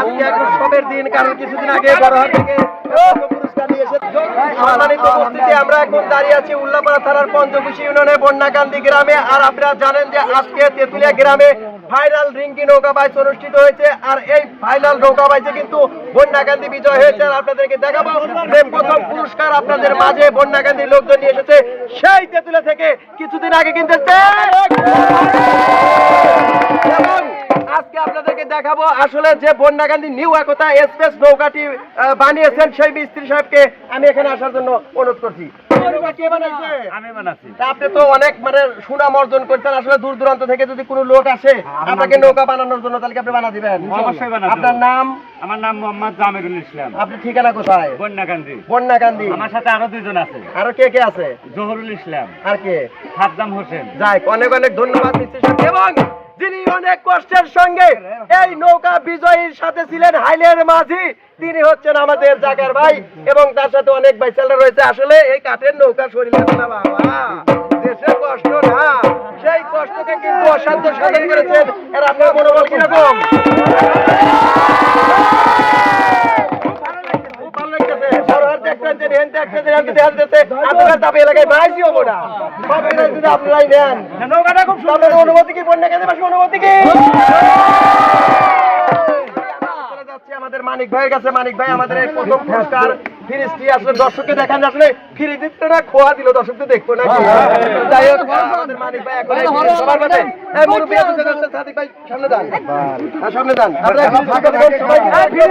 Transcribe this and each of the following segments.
আজকে এখন উৎসবের দিন কারণ কিছুদিন আগে বড় থেকে সম্মানিত উপস্থিতি, আমরা এখন দাঁড়িয়ে আছি উল্লাপাড়া থানার পঞ্চকুশি ইউনিয়নের বন্যাকান্দি গ্রামে। আর আপনারা জানেন যে আজকে তেঁতুলিয়া গ্রামে ভাইরাল রিঙ্কি অনুষ্ঠিত হয়েছে। আর এই বাইচে কিন্তু বন্যাকান্দি বিজয় হয়েছে। আর আপনাদেরকে দেখাবো প্রথম পুরস্কার আপনাদের মাঝে বন্যাকান্দির লোকজন নিয়ে এসেছে। সেই তেঁতুলিয়া থেকে কিছুদিন আগে কিন্তু আজকে আপনাদেরকে দেখাবো আসলে যে বন্যাকান্দি নিউ একতা এক্সপ্রেস নৌকাটি বানিয়েছেন সেই মিস্ত্রি সাহেবকে আমি এখানে আসার জন্য অনুরোধ করছি। আপনি তো অনেক মানে সুনাম অর্জন করছেন আসলে দূর দূরান্ত থেকে যদি কোনো লোক আসে আপনাকে নৌকা বানানোর জন্য তাহলে আপনি বানা দিবেন? আপনার নাম? আমার নাম মোহাম্মদ জামিরুল ইসলাম। আপনি ঠিকানা কোথায়? বন্যাকান্দি বন্যাকান্দি আমার সাথে আরও দুজন আছে। আরও কে কে আছে? জহুরুল ইসলাম। আর কে? সাদ্দাম হোসেন। যাই অনেক অনেক ধন্যবাদ মিস্ত্রি সাহেব। এবং যিনি অনেক কষ্টের সঙ্গে এই নৌকা বিজয়ীর সাথে ছিলেন হাইলের মাঝি, তিনি হচ্ছেন আমাদের জাগার ভাই এবং তার সাথে অনেক ভাই বাইচালরা রয়েছে। আসলে এই কাঠের নৌকা শরীরে না বাবা দেশের কষ্ট না, সেই কষ্টকে কিন্তু অসাধ্য সাধন করেছেন। এর আপনার মনোবল কীরকম? আপনারা তাপ এলাকায় বাড়াইছি হব না। এটা যদি আপনারাই নেন। নৌকাটা খুব অনুমতি কি? বন্যা কেন্দ্রে অনুমতি কি? আমাদের মানিক ভাইয়ের কাছে। মানিক ভাই আমাদের প্রথম পুরস্কার ফিরিস্টি আসলে দর্শককে দেখান আসলে ফিরে দিতে না খোয়া দিল দর্শক তো দেখব না যাই হোক আমাদের মানিক ভাই এখন সবার কাছে এই মুরব্বী আছে সাদিক ভাই সামনে হ্যাঁ, সামনে যান আপনারা করে দেন, সবাই এই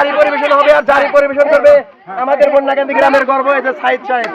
জারি পরিবেশন হবে আর জারি পরিবেশন করবে আমাদের বন্যাকান্দি গ্রামের গর্ব এটা সাইদ সাহেব